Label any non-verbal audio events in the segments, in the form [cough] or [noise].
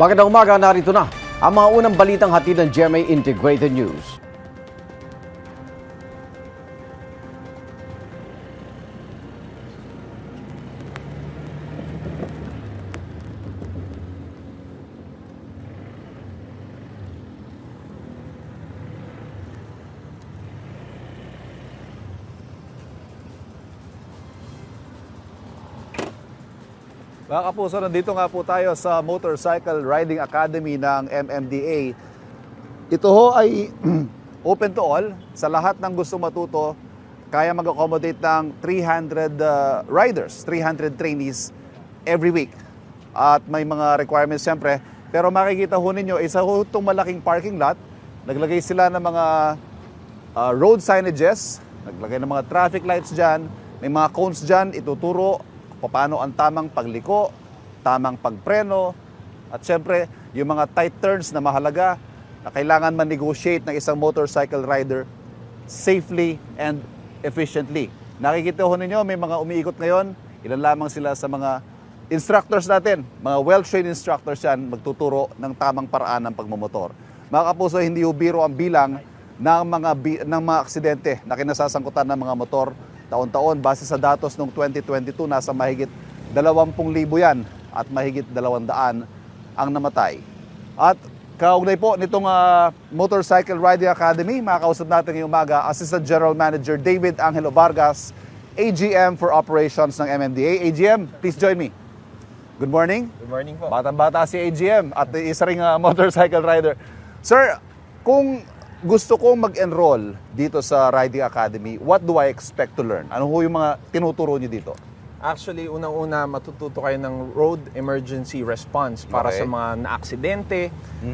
Magandang umaga, narito na ang mga unang balitang hatid ng GMA Integrated News. Kapuso, nandito nga po tayo sa Motorcycle Riding Academy ng MMDA. Ito ho ay [clears throat] open to all. Sa lahat ng gusto matuto, kaya mag-accommodate ng 300 uh, riders, 300 trainees every week. At may mga requirements siyempre. Pero makikita ho ninyo, isa ho itong malaking parking lot. Naglagay sila ng mga uh, road signages, naglagay ng mga traffic lights dyan, may mga cones dyan, ituturo paano ang tamang pagliko, tamang pagpreno, at syempre, yung mga tight turns na mahalaga na kailangan man-negotiate ng isang motorcycle rider safely and efficiently. Nakikita ho ninyo, may mga umiikot ngayon, ilan lamang sila sa mga instructors natin, mga well-trained instructors yan, magtuturo ng tamang paraan ng pagmumotor. Mga kapuso, hindi ho biro ang bilang ng mga, bi- ng mga aksidente na kinasasangkutan ng mga motor taon-taon. Base sa datos noong 2022, nasa mahigit 20,000 yan at mahigit 200 ang namatay. At kaugnay po nitong ah, Motorcycle Riding Academy, makakausap natin ngayong umaga, Assistant General Manager David Angelo Vargas, AGM for Operations ng MMDA. AGM, please join me. Good morning. Good morning po. Batang-bata si AGM at isa ring ah, motorcycle rider. Sir, kung gusto kong mag-enroll dito sa Riding Academy, what do I expect to learn? Ano ho yung mga tinuturo niyo dito? Actually, unang-una matututo kayo ng road emergency response para Okay. sa mga naaksidente.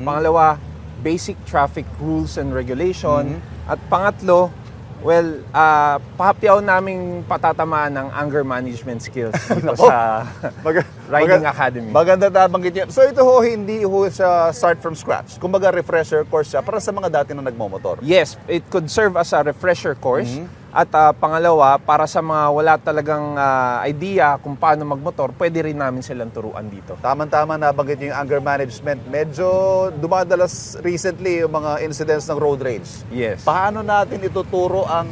Pangalawa, basic traffic rules and regulation. At pangatlo, well, uh, pahapyaw naming patatamaan ng anger management skills [laughs] dito sa [laughs] Mag- Riding maga- Academy. Maganda nabanggit niya. So ito ho, hindi ho siya start from scratch. Kumbaga refresher course siya para sa mga dati na nagmomotor. Yes, it could serve as a refresher course. At ah, pangalawa, para sa mga wala talagang ah, idea kung paano magmotor, pwede rin namin silang turuan dito. Tama-tama nabanggit yung anger management. Medyo dumadalas recently yung mga incidents ng road rage. Yes. Paano natin ituturo ang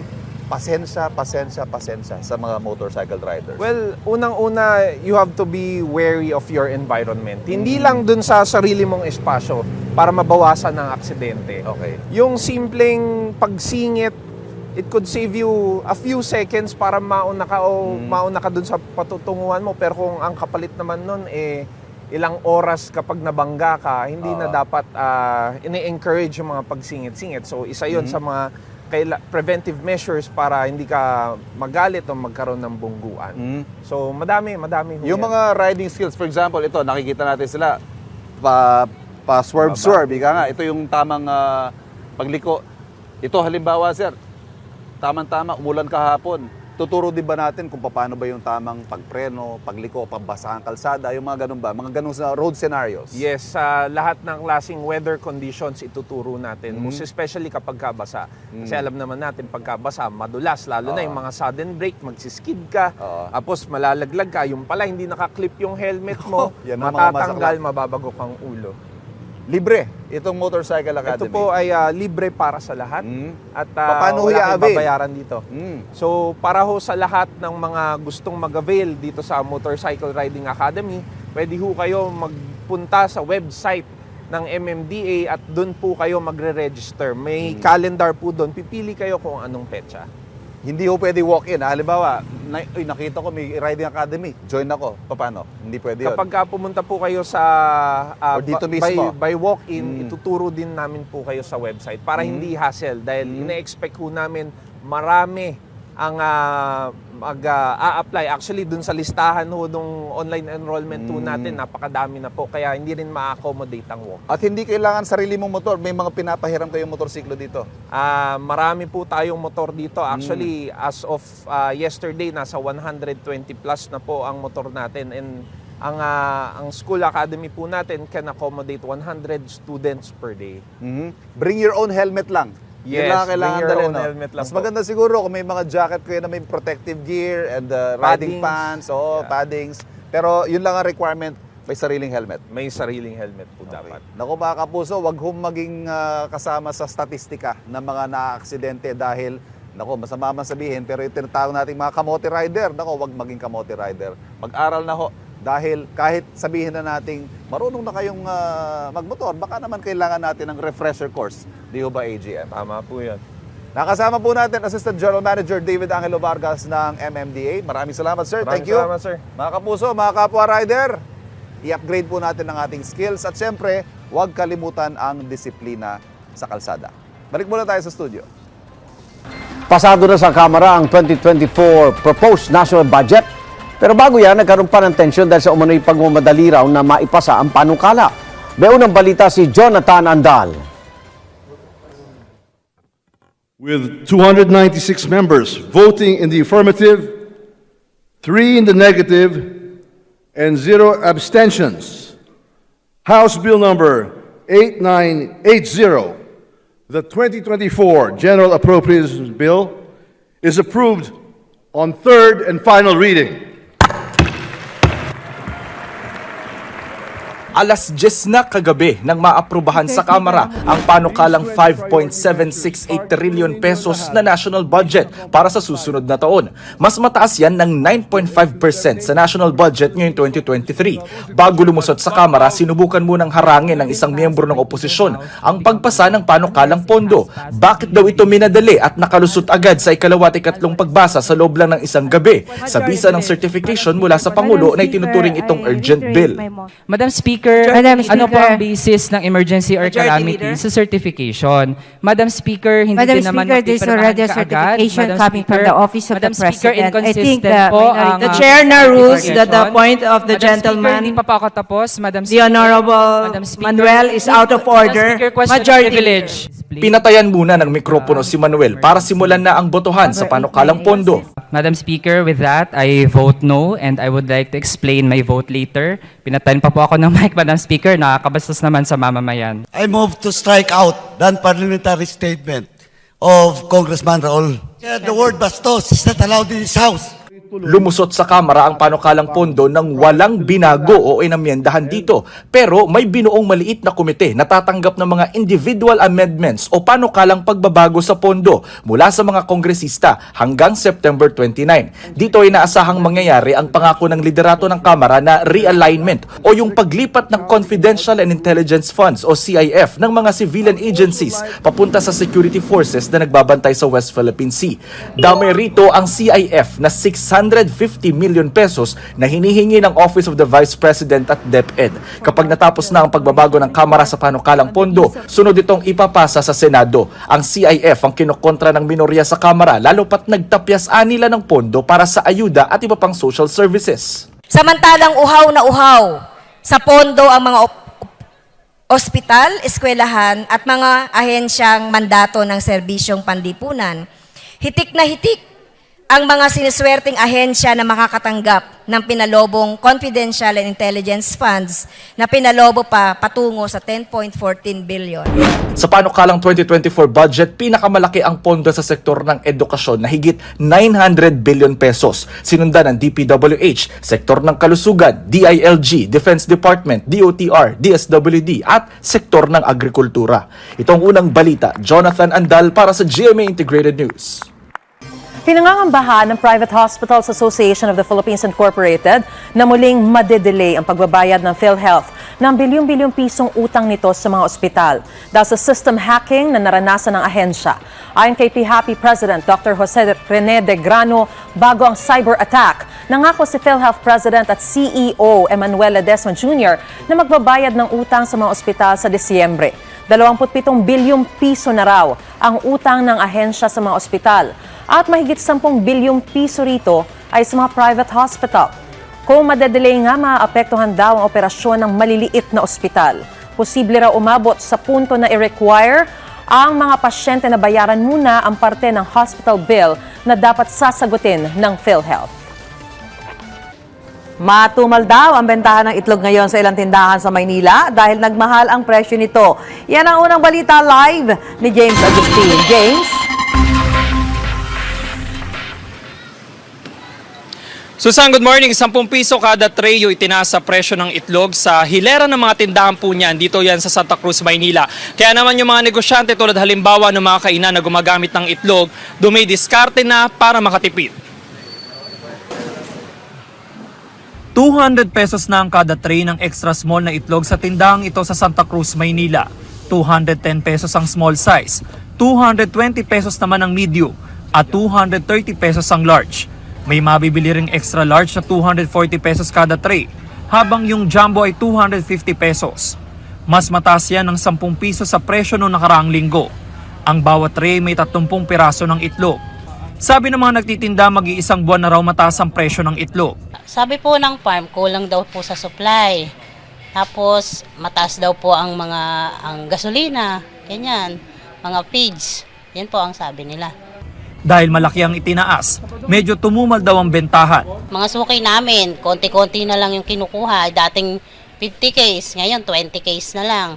pasensya, pasensya, pasensya sa mga motorcycle riders? Well, unang-una, you have to be wary of your environment. Hindi lang dun sa sarili mong espasyo para mabawasan ng aksidente. Okay. Yung simpleng pagsingit, it could save you a few seconds para mauna ka o mauna ka dun sa patutunguhan mo. Pero kung ang kapalit naman nun, eh, ilang oras kapag nabangga ka, hindi na Oo. dapat ah, ini-encourage yung mga pagsingit-singit. So, isa yon sa mga kaila- preventive measures para hindi ka magalit o magkaroon ng bungguan. Mm. So, madami, madami. Yung yan. mga riding skills, for example, ito, nakikita natin sila, pa, pa swerve, swerve, ika nga, ito yung tamang ah, pagliko. Ito, halimbawa, sir, tamang-tama, umulan kahapon. Tuturo din ba natin kung paano ba yung tamang pagpreno, pagliko, pambasa ang kalsada, yung mga ganun ba? Mga ganun sa road scenarios. Yes, sa lahat ng klaseng weather conditions ituturo natin. Mm-hmm. Most especially kapag kabasa. Kasi alam naman natin pagkabasa, madulas. Lalo na Oo. yung mga sudden break, magsiskid ka. Oo. Tapos malalaglag ka. Yung pala, hindi nakaklip yung helmet mo. [laughs] Yan matatanggal, masakla. mababagok ang ulo. Libre, itong Motorcycle Academy. Ito po ay ah, libre para sa lahat. Mm. At ah, Paano wala kayong babayaran dito. Mm. So, para ho sa lahat ng mga gustong mag-avail dito sa Motorcycle Riding Academy, pwede ho kayo magpunta sa website ng MMDA at doon po kayo magre-register. May calendar po doon. Pipili kayo kung anong petsa. Hindi ho pwede walk-in. ha? Halimbawa, na, uy, nakita ko may riding academy. Join ako. Paano? Hindi pwede yun. Kapag ka pumunta po kayo sa ah, Or dito mismo. by, by walk-in, Mm. ituturo din namin po kayo sa website para Mm. hindi hassle dahil Mm. ina-expect po namin marami ang ah, mag-a-apply. Actually, dun sa listahan ho nung online enrollment Mm. natin, napakadami na po. Kaya hindi rin ma-accommodate ang walk. At hindi kailangan sarili mong motor. May mga pinapahiram kayong motorsiklo dito. Ah, marami po tayong motor dito. Mm. Actually, as of ah, yesterday, nasa 120 plus na po ang motor natin. And ang, ah, ang school academy po natin can accommodate 100 students per day. Mhm. Bring your own helmet lang. Yun Yes, lang ang kailangan dalhin, no? helmet lang Mas po. maganda siguro kung may mga jacket kayo na may protective gear and uh, riding pants, oo, Yeah. paddings. Pero yun lang ang requirement. May sariling helmet. May sariling helmet po dapat. Naku mga kapuso, wag hong maging ah, kasama sa statistika ng mga naaksidente dahil Nako, masama man sabihin, pero yung tinatawag nating mga kamote rider, nako, wag maging kamote rider. Mag-aral na ho. Dahil kahit sabihin na nating marunong na kayong ah, magmotor, baka naman kailangan natin ng refresher course. Di ho ba AGM? Tama po yan. Nakasama po natin Assistant General Manager David Angelo Vargas ng MMDA. Maraming salamat, sir. Maraming Thank you. salamat, sir. Mga kapuso, mga kapwa rider, i-upgrade po natin ang ating skills at siyempre, huwag kalimutan ang disiplina sa kalsada. Balik muna tayo sa studio. Pasado na sa Kamara ang 2024 proposed national budget. Pero bago yan, nagkaroon pa ng tensyon dahil sa umano'y pagmamadali raw na maipasa ang panukala. May unang balita si Jonathan Andal. With 296 members voting in the affirmative, three in the negative, and zero abstentions, House Bill Number 8980, the 2024 General Appropriations Bill, is approved on third and final reading. Alas 10 na kagabi nang maaprubahan sa Kamara ang panukalang 5.768 trillion pesos na national budget para sa susunod na taon. Mas mataas yan ng 9.5% sa national budget ngayong 2023. Bago lumusot sa Kamara, sinubukan munang harangin ng isang miyembro ng oposisyon ang pagpasa ng panukalang pondo. Bakit daw ito minadali at nakalusot agad sa ikalawa at ikatlong pagbasa sa loob lang ng isang gabi sa bisa ng certification mula sa Pangulo na itinuturing itong urgent bill. Madam Speaker, Madam ano po Speaker. ang basis ng emergency or Majority calamity Leader. sa certification? Madam Speaker, hindi Madam din naman Speaker, there's mapipirmahan already a kaagad. certification Madam coming from Speaker, the Office of the Madam Speaker, President. I think inconsistent the po minority- ang, The ah, chair now rules that the point of the Madam Speaker, gentleman, hindi pa po ako tapos. Madam the Speaker, Honorable Madam Speaker, Manuel is out of Madam order. Speaker, question of Majority privilege. Leader. Pinatayan muna ng mikropono si Manuel para simulan na ang botohan sa panukalang pondo. Madam Speaker, with that, I vote no and I would like to explain my vote later. Pinatayin pa po ako ng mic, Madam Speaker. Nakakabastos naman sa mamamayan. I move to strike out the parliamentary statement of Congressman Raul. The word bastos is not allowed in this House. Lumusot sa Kamara ang panukalang pondo ng walang binago o inamyendahan dito. Pero may binuong maliit na komite na tatanggap ng mga individual amendments o panukalang pagbabago sa pondo mula sa mga kongresista hanggang September 29. Dito ay naasahang mangyayari ang pangako ng liderato ng Kamara na realignment o yung paglipat ng Confidential and Intelligence Funds o CIF ng mga civilian agencies papunta sa security forces na nagbabantay sa West Philippine Sea. Damay rito ang CIF na 650 million pesos na hinihingi ng Office of the Vice President at DepEd. Kapag natapos na ang pagbabago ng Kamara sa panukalang pondo, sunod itong ipapasa sa Senado. Ang CIF ang kinokontra ng minorya sa Kamara lalo pat nagtapyas anila ng pondo para sa ayuda at iba pang social services. Samantalang uhaw na uhaw sa pondo ang mga ospital, eskwelahan at mga ahensyang mandato ng serbisyong panlipunan. Hitik na hitik ang mga siniswerteng ahensya na makakatanggap ng pinalobong confidential and intelligence funds na pinalobo pa patungo sa 10.14 billion. Sa panukalang 2024 budget, pinakamalaki ang pondo sa sektor ng edukasyon na higit 900 billion pesos. Sinundan ng DPWH, sektor ng kalusugan, DILG, Defense Department, DOTR, DSWD at sektor ng agrikultura. Itong unang balita, Jonathan Andal para sa GMA Integrated News. Pinangangambahan ng Private Hospitals Association of the Philippines Incorporated na muling madedelay ang pagbabayad ng PhilHealth ng bilyong-bilyong pisong utang nito sa mga ospital dahil sa system hacking na naranasan ng ahensya. Ayon kay PHAPI President Dr. Jose Rene de Grano, bago ang cyber attack, nangako si PhilHealth President at CEO Emmanuel Ledesma Jr. na magbabayad ng utang sa mga ospital sa Disyembre. 27 bilyong piso na raw ang utang ng ahensya sa mga ospital at mahigit 10 bilyong piso rito ay sa mga private hospital. Kung madedelay nga, maapektuhan daw ang operasyon ng maliliit na ospital. Posible raw umabot sa punto na i-require ang mga pasyente na bayaran muna ang parte ng hospital bill na dapat sasagutin ng PhilHealth. Matumal daw ang bentahan ng itlog ngayon sa ilang tindahan sa Maynila dahil nagmahal ang presyo nito. Yan ang unang balita live ni James Agustin. James? Susan, good morning. 10 piso kada tray yung itinaas sa presyo ng itlog sa hilera ng mga tindahan po niyan. Dito yan sa Santa Cruz, Maynila. Kaya naman yung mga negosyante tulad halimbawa ng mga kainan na gumagamit ng itlog, dumidiskarte na para makatipid. 200 pesos na ang kada tray ng extra small na itlog sa tindahang ito sa Santa Cruz, Maynila. 210 pesos ang small size, 220 pesos naman ang medium, at 230 pesos ang large. May mabibili ring extra large na 240 pesos kada tray, habang yung jumbo ay 250 pesos. Mas mataas yan ng 10 piso sa presyo noong nakaraang linggo. Ang bawat tray may 30 piraso ng itlog. Sabi ng mga nagtitinda, mag-iisang buwan na raw mataas ang presyo ng itlog. Sabi po ng farm, kulang daw po sa supply. Tapos, mataas daw po ang mga ang gasolina, ganyan, mga feeds. Yan po ang sabi nila. Dahil malaki ang itinaas, medyo tumumal daw ang bentahan. Mga suki namin, konti-konti na lang yung kinukuha. Dating 50 case, ngayon 20 case na lang.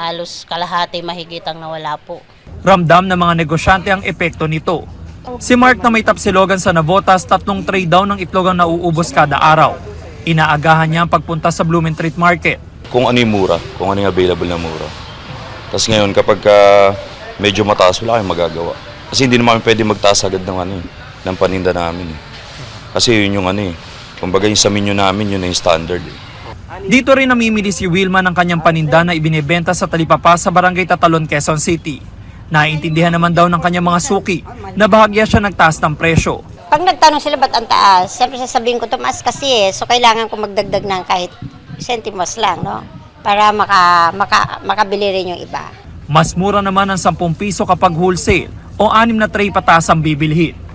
Halos kalahati mahigit ang nawala po. Ramdam ng mga negosyante ang epekto nito. Si Mark na may tapsilogan sa Navotas, tatlong tray daw ng itlog ang nauubos kada araw. Inaagahan niya ang pagpunta sa Blumentritt Market. kung ano yung mura, kung ano yung available na mura. Tapos ngayon, kapag ka medyo mataas, wala kayong magagawa. Kasi hindi naman pwede magtaas agad ng ano eh, ng paninda namin eh. Kasi yun yung ano eh, kumbaga yung sa menu namin, yun na yung standard eh. Dito rin namimili si Wilma ng kanyang paninda na ibinebenta sa Talipapa sa Barangay Tatalon, Quezon City. Naiintindihan naman daw ng kanyang mga suki na bahagya siya nagtaas ng presyo. Pag nagtanong sila ba't ang taas, siyempre sasabihin ko tumaas kasi eh. So kailangan ko magdagdag ng kahit sentimos lang, no? Para maka, maka, makabili rin yung iba. Mas mura naman ang 10 piso kapag wholesale o 6 na tray patas ang bibilhin.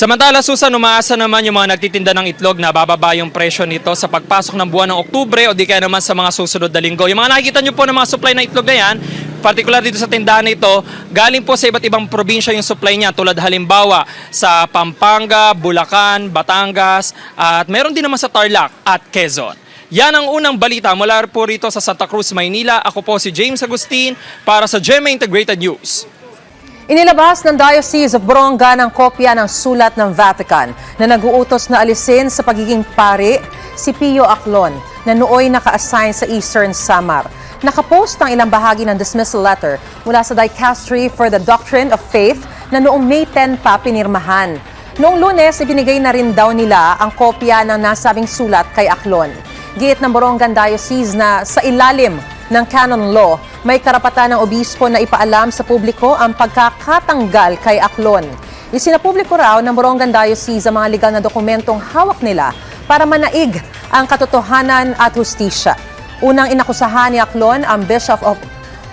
Samantala, Susan, umaasa naman yung mga nagtitinda ng itlog na bababa yung presyo nito sa pagpasok ng buwan ng Oktubre o di kaya naman sa mga susunod na linggo. Yung mga nakikita nyo po ng mga supply ng itlog na yan, particular dito sa tindahan na ito, galing po sa iba't ibang probinsya yung supply niya tulad halimbawa sa Pampanga, Bulacan, Batangas at meron din naman sa Tarlac at Quezon. Yan ang unang balita mula po rito sa Santa Cruz, Maynila. Ako po si James Agustin para sa GMA Integrated News. Inilabas ng Diocese of Boronga ng kopya ng sulat ng Vatican na nag-uutos na alisin sa pagiging pari si Pio Aclon na nooy naka-assign sa Eastern Samar. Nakapost ang ilang bahagi ng dismissal letter mula sa Dicastery for the Doctrine of Faith na noong May 10 pa pinirmahan. Noong lunes, ibinigay na rin daw nila ang kopya ng nasabing sulat kay Aclon. Giit ng Borongan Diocese na sa ilalim ng canon law, may karapatan ng obispo na ipaalam sa publiko ang pagkakatanggal kay Aklon. Isinapubliko raw ng Borongan Diocese ang mga legal na dokumentong hawak nila para manaig ang katotohanan at hustisya. Unang inakusahan ni Aklon ang Bishop of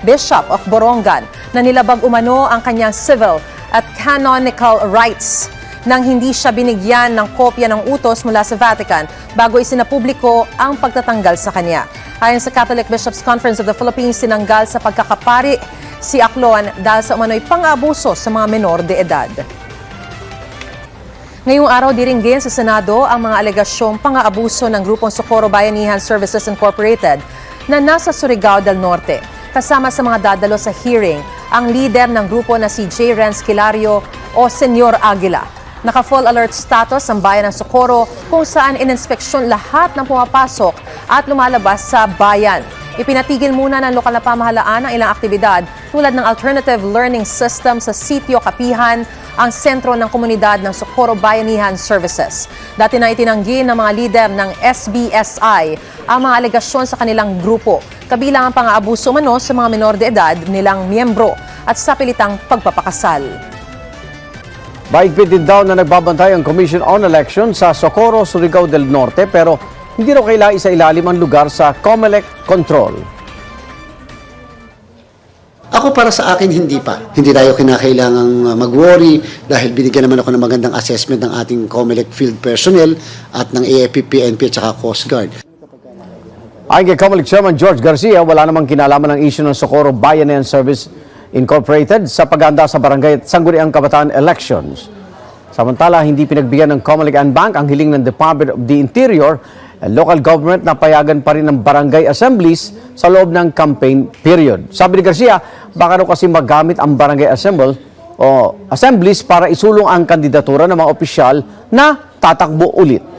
Bishop of Borongan na nilabag umano ang kanyang civil at canonical rights nang hindi siya binigyan ng kopya ng utos mula sa Vatican bago isinapubliko ang pagtatanggal sa kanya. Ayon sa Catholic Bishops Conference of the Philippines, sinanggal sa pagkakapari si Aclon dahil sa umano'y pang-abuso sa mga menor de edad. Ngayong araw diringgin sa Senado ang mga alegasyong pang-aabuso ng grupong Socorro Bayanihan Services Incorporated na nasa Surigao del Norte. Kasama sa mga dadalo sa hearing, ang leader ng grupo na si J. Renz Kilario o Senyor Aguila. Naka-full alert status ang bayan ng Socorro kung saan ininspeksyon lahat ng pumapasok at lumalabas sa bayan. Ipinatigil muna ng lokal na pamahalaan ang ilang aktibidad tulad ng alternative learning system sa sitio Kapihan, ang sentro ng komunidad ng Socorro Bayanihan Services. Dati na itinanggi ng mga lider ng SBSI ang mga alegasyon sa kanilang grupo, kabilang ang pang-aabuso mano sa mga menor de edad nilang miyembro at sa pilitang pagpapakasal. Baigpit din daw na nagbabantay ang Commission on Election sa Socorro, Surigao del Norte pero hindi raw kailangan isa ilalim ang lugar sa COMELEC control. Ako para sa akin, hindi pa. Hindi tayo kinakailangang uh, mag-worry dahil binigyan naman ako ng magandang assessment ng ating COMELEC field personnel at ng AFP, PNP at saka Coast Guard. Ayon kay COMELEC Chairman George Garcia, wala namang kinalaman ng issue ng Socorro Bayanihan Service Incorporated sa paganda sa barangay at sangguniang kabataan elections. Samantala, hindi pinagbigyan ng COMELEC and Bank ang hiling ng Department of the Interior and local government na payagan pa rin ng barangay assemblies sa loob ng campaign period. Sabi ni Garcia, baka raw kasi magamit ang barangay assemble o assemblies para isulong ang kandidatura ng mga opisyal na tatakbo ulit.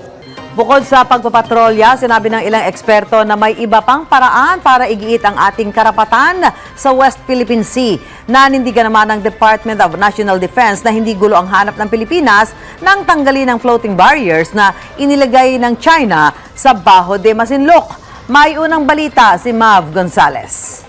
Bukod sa pagpapatrolya, sinabi ng ilang eksperto na may iba pang paraan para igiit ang ating karapatan sa West Philippine Sea. Nanindigan naman ng Department of National Defense na hindi gulo ang hanap ng Pilipinas nang tanggalin ang floating barriers na inilagay ng China sa Baho de Masinloc. May unang balita si Mav Gonzalez.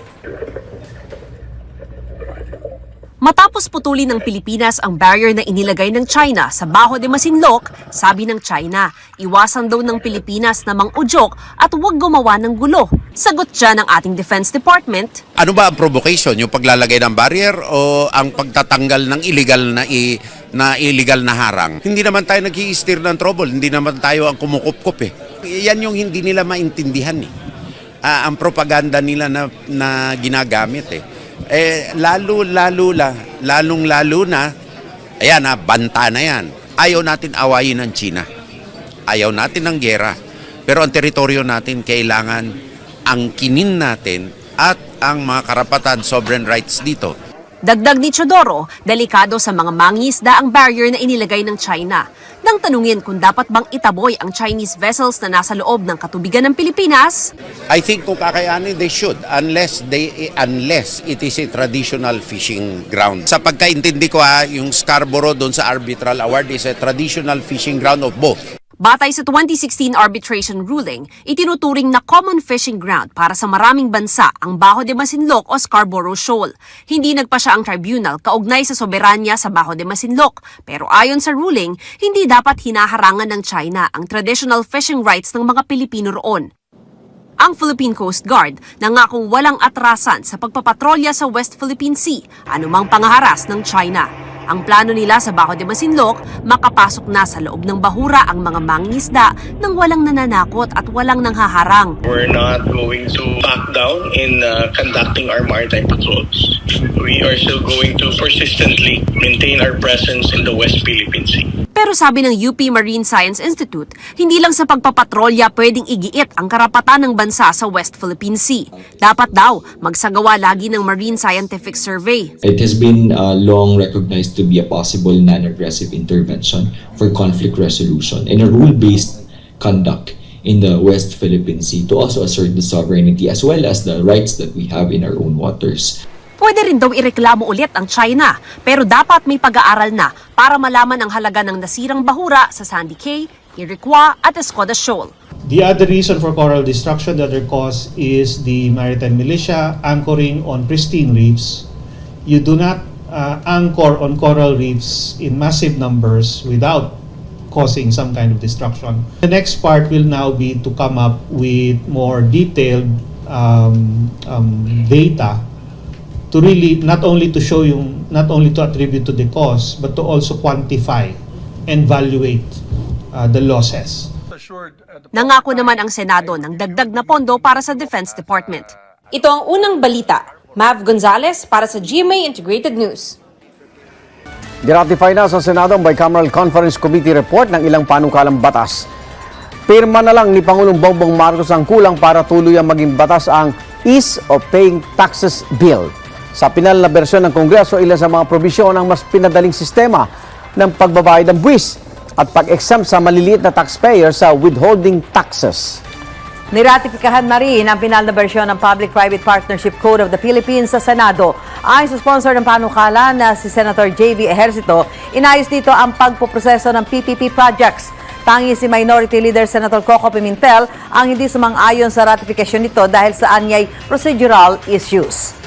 Matapos putulin ng Pilipinas ang barrier na inilagay ng China sa Baho de Masinloc, sabi ng China, iwasan daw ng Pilipinas na mang-udyok at huwag gumawa ng gulo. Sagot dyan ng ating Defense Department, Ano ba ang provocation? Yung paglalagay ng barrier o ang pagtatanggal ng illegal na i, na illegal na harang? Hindi naman tayo nag steer ng trouble, hindi naman tayo ang kumukupkup eh. Yan yung hindi nila maintindihan eh. Ah, ang propaganda nila na, na ginagamit eh. Eh, lalo, lalo, la, lalong lalo na, ayan na, banta na yan. Ayaw natin awayin ng China. Ayaw natin ng gera. Pero ang teritoryo natin kailangan angkinin natin at ang mga karapatan, sovereign rights dito. Dagdag ni Chodoro, delikado sa mga mangingisda ang barrier na inilagay ng China. Nang tanungin kung dapat bang itaboy ang Chinese vessels na nasa loob ng katubigan ng Pilipinas, I think kung kakayanin, they should unless they unless it is a traditional fishing ground. Sa pagkaintindi ko ha, yung Scarborough doon sa arbitral award is a traditional fishing ground of both. Batay sa 2016 arbitration ruling, itinuturing na common fishing ground para sa maraming bansa ang Baho de Masinloc o Scarborough Shoal. Hindi nagpa siya ang tribunal kaugnay sa soberanya sa Baho de Masinloc, pero ayon sa ruling, hindi dapat hinaharangan ng China ang traditional fishing rights ng mga Pilipino roon. Ang Philippine Coast Guard nangakong walang atrasan sa pagpapatrolya sa West Philippine Sea, anumang pangaharas ng China. Ang plano nila sa Baho de Masinloc, makapasok na sa loob ng bahura ang mga mangingisda nang walang nananakot at walang nanghaharang. We're not going to back down in uh, conducting our maritime patrols. We are still going to persistently maintain our presence in the West Philippine Sea. Pero sabi ng UP Marine Science Institute, hindi lang sa pagpapatrolya pwedeng igiit ang karapatan ng bansa sa West Philippine Sea. Dapat daw magsagawa lagi ng Marine Scientific Survey. It has been uh, long recognized to be a possible non-aggressive intervention for conflict resolution and a rule-based conduct in the West Philippine Sea to also assert the sovereignty as well as the rights that we have in our own waters. Pwede rin daw ireklamo ulit ang China, pero dapat may pag-aaral na para malaman ang halaga ng nasirang bahura sa Sandy Cay, Iroquois at Escoda Shoal. The other reason for coral destruction, the other cause is the maritime militia anchoring on pristine reefs. You do not uh, anchor on coral reefs in massive numbers without causing some kind of destruction. The next part will now be to come up with more detailed um, um, data to really not only to show yung not only to attribute to the cause but to also quantify and evaluate uh, the losses. Nangako naman ang Senado ng dagdag na pondo para sa Defense Department. Ito ang unang balita. Mav Gonzalez para sa GMA Integrated News. Diratify na sa Senado ang Bicameral Conference Committee report ng ilang panukalang batas. Pirma na lang ni Pangulong Bongbong Marcos ang kulang para tuluyang maging batas ang Ease of Paying Taxes Bill. Sa pinal na bersyon ng Kongreso, ilan sa mga probisyon ang mas pinadaling sistema ng pagbabayad ng buwis at pag-exempt sa maliliit na taxpayer sa withholding taxes. Niratipikahan na rin ang pinal na bersyon ng Public-Private Partnership Code of the Philippines sa Senado. Ayon sa sponsor ng panukala na si Senator J.V. Ejercito, inayos dito ang pagpuproseso ng PPP projects. Tangi si Minority Leader Senator Coco Pimentel ang hindi sumang-ayon sa ratifikasyon nito dahil sa anyay procedural issues.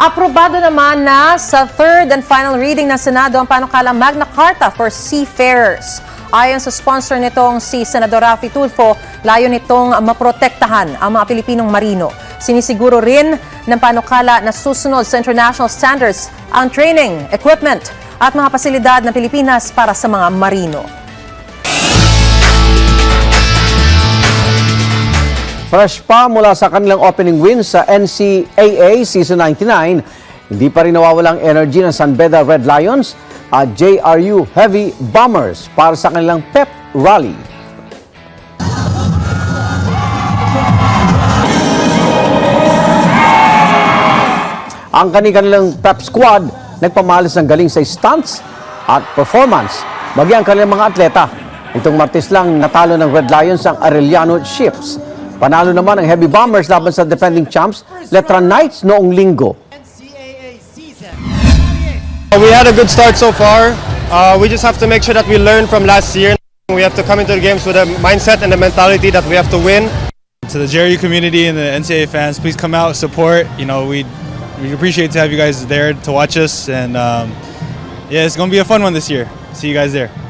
Aprobado naman na sa third and final reading ng Senado ang panukalang Magna Carta for Seafarers. Ayon sa sponsor nitong si Senador Rafi Tulfo, layo nitong maprotektahan ang mga Pilipinong marino. Sinisiguro rin ng panukala na susunod sa international standards ang training, equipment at mga pasilidad ng Pilipinas para sa mga marino. Fresh pa mula sa kanilang opening win sa NCAA Season 99, hindi pa rin nawawalang energy ng San Beda Red Lions at JRU Heavy Bombers para sa kanilang pep rally. Ang kanilang pep squad nagpamalas ng galing sa stunts at performance, bagi ang kanilang mga atleta. Itong Martes lang natalo ng Red Lions ang Arellano Ships. Panalo naman ang Heavy Bombers laban sa defending champs Letran Knights noong linggo. We had a good start so far. Uh, we just have to make sure that we learn from last year. We have to come into the games with a mindset and a mentality that we have to win. To the JRU community and the NCAA fans, please come out, support. You know, we we appreciate to have you guys there to watch us, and um, yeah, it's gonna be a fun one this year. See you guys there.